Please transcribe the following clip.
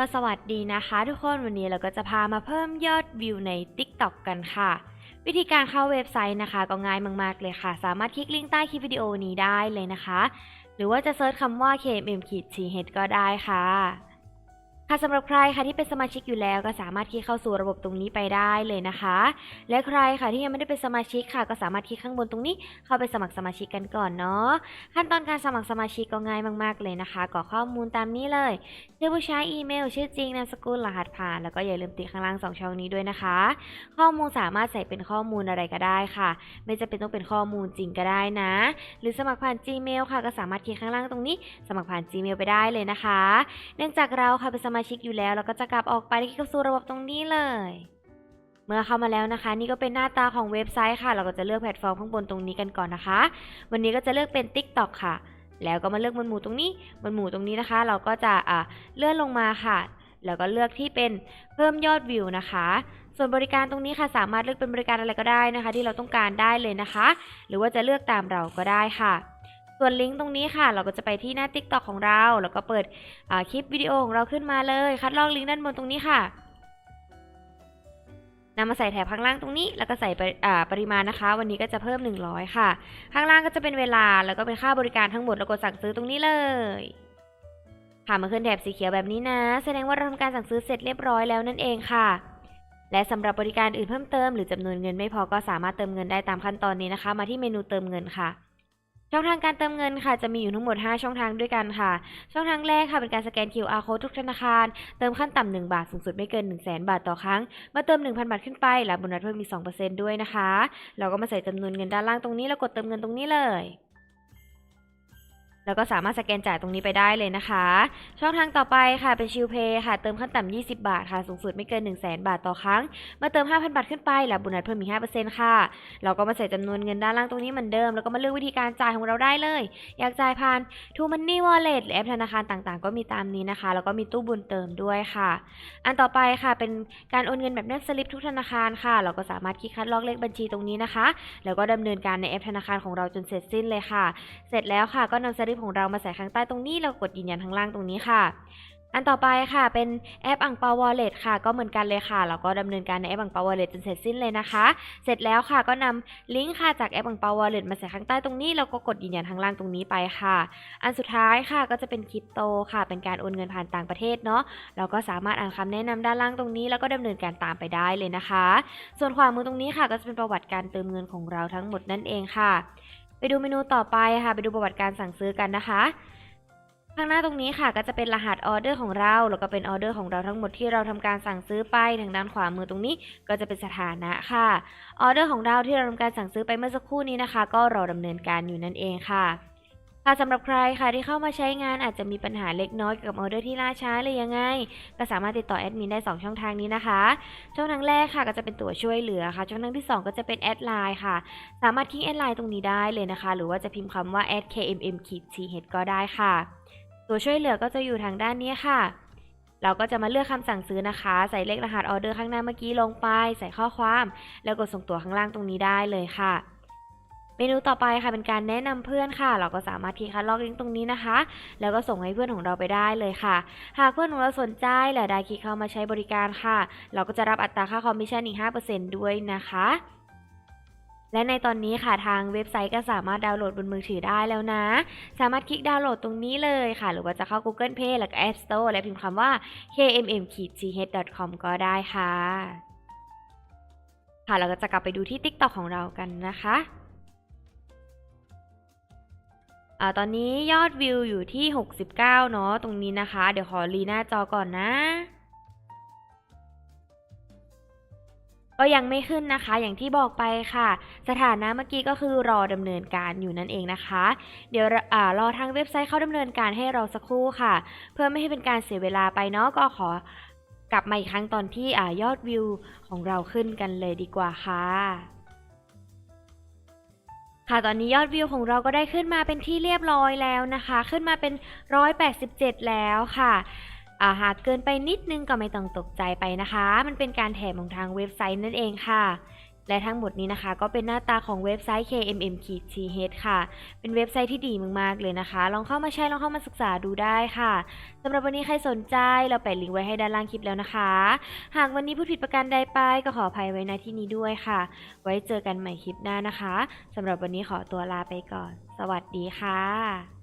ก็สวัสดีนะคะทุกคนวันนี้เราก็จะพามาเพิ่มยอดวิวใน TikTok กันค่ะ วิธีการเข้าเว็บไซต์นะคะ ก็ง่ายมากๆเลยค่ะ สามารถคลิกลิงก์ใต้คลิปวิดีโอนี้ได้เลยนะคะ หรือว่าจะเซิร์ชคำว่า KMM ขีด TH ก็ได้ค่ะ ค่ะสำหรับใครค่ะที่เป็นสมาชิกอยู่แล้วก็สามารถคลิกเข้าสู่ระบบตรงนี้ไปได้เลยนะคะ และใครค่ะที่ยังไม่ได้เป็นสมาชิกค่ะ ก็สามารถคลิกข้างบนตรงนี้เข้าไปสมัครสมาชิกกันก่อนเนาะขั้นตอนการสมัครสมาชิกก็ง่ายมากๆเลยนะคะกรอกข้อมูลตามนี้เลยชื่อผู้ใช้อีเมล ชื่อจริงนามสกุลรหัสผ่าน แล้วก็อย่าลืมติดข้างล่างสองช่องนี้ด้วยนะคะ ข้อมูลสามารถใส่เป็นข้อมูลอะไรก็ได้ค่ะ ไม่จำเป็นต้องเป็นข้อมูลจริงก็ได้นะ หรือสมัครผ่าน Gmail ค่ะ ก็สามารถคลิกข้างล่างตรงนี้ สมัครผ่าน Gmail ไปได้เลยนะคะ เนื่องจากเราค่ะเป็นสมาชิกอยู่แล้ว เราก็จะกลับออกไปคลิกเข้าสู่ระบบตรงนี้เลย เมื่อเข้ามาแล้วนะคะ นี่ก็เป็นหน้าตาของเว็บไซต์ค่ะ เราก็จะเลือกแพลตฟอร์มข้างบนตรงนี้กันก่อนนะคะ วันนี้ก็จะเลือกเป็น TikTok ค่ะ แล้วก็มาเลือกบนหมู่ตรงนี้บนหมู่ตรงนี้นะคะ เราก็จะอะเลื่อนลงมาค่ะ แล้วก็เลือกที่เป็นเพิ่มยอดวิวนะคะส่วนบริการตรงนี้ค่ะสามารถเลือกเป็นบริการอะไรก็ได้นะคะ ที่เราต้องการได้เลยนะคะ หรือว่าจะเลือกตามเราก็ได้ค่ะ ส่วนลิงก์ตรงนี้ค่ะ เราก็จะไปที่หน้า TikTok ของเรา แล้วก็เปิดคลิปวิดีโอของเราขึ้นมาเลย คัดลอกลิงก์ด้านบนตรงนี้ค่ะนำมาใส่แถบข้างล่างตรงนี้ แล้วก็ใส่ปริอ่าปริมาณนะคะ วันนี้ก็จะเพิ่ม 100 ค่ะ ข้างล่างก็จะเป็นเวลา แล้วก็เป็นค่าบริการทั้งหมด แล้วกดสั่งซื้อตรงนี้เลยค่ะมาขึ้นแถบสีเขียวแบบนี้นะ แสดงว่าเราทำการสั่งซื้อเสร็จเรียบร้อยแล้วนั่นเองค่ะ และสำหรับบริการอื่นเพิ่มเติม หรือจำนวนเงินไม่พอก็สามารถเติมเงินได้ตามขั้นตอนนี้นะคะ มาที่เมนูเติมเงินค่ะ ช่องทางการเติมเงินค่ะจะมีอยู่ทั้งหมด 5 ช่องทางด้วยกันค่ะ ช่องทางแรกค่ะเป็นการสแกน QR code ทุกธนาคาร เติมขั้นต่ำ1บาทสูงสุดไม่เกิน 1 0 0 0 0แบาทต่อครั้งเมื่อเติม 1,000 บาทขึ้นไปรับโบนัสเพิ่มอีก2%ด้วยนะคะ เราก็มาใส่จำนวนเงินด้านล่างตรงนี้แล้วกดเติมเงินตรงนี้เลย แล้วก็สามารถสแกนจ่ายตรงนี้ไปได้เลยนะคะ ช่องทางต่อไปค่ะเป็นชิลเพย์ค่ะ เติมขั้นต่ำ 20 บาทค่ะ สูงสุดไม่เกิน 1 0 0 0 0แบาทต่อครั้งมื่อเติม 5,000 บาทขึ้นไปรับโบนัสเพิ่มอีก5%ค่ะ เราก็มาใส่จำนวนเงินด้านล่างตรงนี้เหมือนเดิม แล้วก็มาเลือกวิธีการจ่ายของเราได้เลย อยากจ่ายผ่าน t ูมันนี่วอลเล็ตหรือแอปธนาคารต่างๆ ก็มีตามนี้นะคะ แล้วก็มีตู้บุญเติมด้วยค่ะ อันต่อไปค่ะเป็นการโอนเงินแบบแนบสลิปทุกธนาคารค่ะ เราก็สามารถคลิกคัดลอกเลขบัญชีตรงนี้นะคะ แล้วก็ดำเนินการในแอปธนาคารของเราจนเสร็จสิ้นเลยค่ะ เสร็จแล้วค่ะก็นำสลิปของเรามาใส่ข้างใต้ตรงนี้แล้วกดยืนยันข้างล่างตรงนี้ค่ะ อันต่อไปค่ะเป็นแอปอังเปาวอลเล็ตค่ะ ก็เหมือนกันเลยค่ะ เราก็ดำเนินการในแอปอังเปาวอลเล็ตจนเสร็จสิ้นเลยนะคะ เสร็จแล้วค่ะก็นำลิงก์ค่ะจากแอปอังเปาวอลเล็ตมาใส่ข้างใต้ตรงนี้แล้วก็กดยืนยันข้างล่างตรงนี้ไปค่ะ อันสุดท้ายค่ะก็จะเป็นคริปโตค่ะ เป็นการโอนเงินผ่านต่างประเทศเนาะเราก็สามารถอ่านคำแนะนำด้านล่างตรงนี้ แล้วก็ดำเนินการตามไปได้เลยนะคะ ส่วนขวามือตรงนี้ค่ะ ก็จะเป็นประวัติการเติมเงินของเราทั้งหมดนั่นเองค่ะ ไปดูเมนูต่อไปค่ะ ไปดูประวัติการสั่งซื้อกันนะคะ ข้างหน้าตรงนี้ค่ะก็จะเป็นรหัสออเดอร์ของเราแล้วก็เป็นออเดอร์ของเราทั้งหมดที่เราทำการสั่งซื้อไปทางด้านขวามือตรงนี้ก็จะเป็นสถานะค่ะออเดอร์ของเราที่เราทำการสั่งซื้อไปเมื่อสักครู่นี้นะคะ ก็รอดำเนินการอยู่นั่นเองค่ะ ค่ะสำหรับใครค่ะที่เข้ามาใช้งานอาจจะมีปัญหาเล็กน้อยเกี่ยวกับออเดอร์ที่ล่าช้าหรือยังไง ก็สามารถติดต่อแอดมินได้ 2 ช่องทางนี้นะคะ ช่องทางแรกค่ะก็จะเป็นตัวช่วยเหลือค่ะ ช่องทางที่ 2 ก็จะเป็นแอดไลน์ค่ะ สามารถคลิกแอดไลน์ตรงนี้ได้เลยนะคะ หรือว่าจะพิมพ์คำว่า @kmm th ก็ได้ค่ะ ตัวช่วยเหลือก็จะอยู่ทางด้านนี้ค่ะ เราก็จะมาเลือกคำสั่งซื้อนะคะ ใส่เลขรหัสออเดอร์ข้างหน้าเมื่อกี้ลงไป ใส่ข้อความ แล้วกดส่งตัวข้างล่างตรงนี้ได้เลยค่ะ เมนูต่อไปค่ะเป็นการแนะนำเพื่อนค่ะ เราก็สามารถคลิกคัดลอกลิงก์ตรงนี้นะคะ แล้วก็ส่งให้เพื่อนของเราไปได้เลยค่ะ หากเพื่อนของเราสนใจและได้คลิกเข้ามาใช้บริการค่ะ เราก็จะรับอัตราค่าคอมมิชชั่นอีก 5%ด้วยนะคะและในตอนนี้ค่ะทางเว็บไซต์ก็สามารถดาวน์โหลดบนมือถือได้แล้วนะ สามารถคลิกดาวน์โหลดตรงนี้เลยค่ะ หรือว่าจะเข้า Google Play แล้วก็ App Store และพิมพ์คำว่า kmm-th.com ก็ได้ค่ะ ค่ะเราก็จะกลับไปดูที่ TikTok ของเรากันนะคะ อ่าตอนนี้ยอดวิวอยู่ที่ 69 เนาะตรงนี้นะคะ เดี๋ยวขอรีหน้าจอก่อนนะ ก็ยังไม่ขึ้นนะคะ อย่างที่บอกไปค่ะ สถานะเมื่อกี้ก็คือรอดำเนินการอยู่นั่นเองนะคะ เดี๋ยวอ่ารอทางเว็บไซต์เขาดำเนินการให้เราสักครู่ค่ะ เพื่อไม่ให้เป็นการเสียเวลาไปเนาะก็ขอกลับมาอีกครั้งตอนที่อ่ายอดวิวของเราขึ้นกันเลยดีกว่าค่ะ ค่ะตอนนี้ยอดวิวของเราก็ได้ขึ้นมาเป็นที่เรียบร้อยแล้วนะคะ ขึ้นมาเป็น 187 แล้วค่ะอาหากเกินไปนิดนึงก็ไม่ต้องตกใจไปนะคะ มันเป็นการแถมของทางเว็บไซต์นั่นเองค่ะ และทั้งหมดนี้นะคะ ก็เป็นหน้าตาของเว็บไซต์ KMM-TH ค่ะ เป็นเว็บไซต์ที่ดีมากๆเลยนะคะ ลองเข้ามาใช้ลองเข้ามาศึกษาดูได้ค่ะสำหรับวันนี้ใครสนใจเราแปะลิงก์ไว้ให้ด้านล่างคลิปแล้วนะคะ หากวันนี้พูดผิดประการใดไปก็ขออภัยไว้ณที่นี้ด้วยค่ะ ไว้เจอกันใหม่คลิปหน้านะคะสำหรับวันนี้ขอตัวลาไปก่อน สวัสดีค่ะ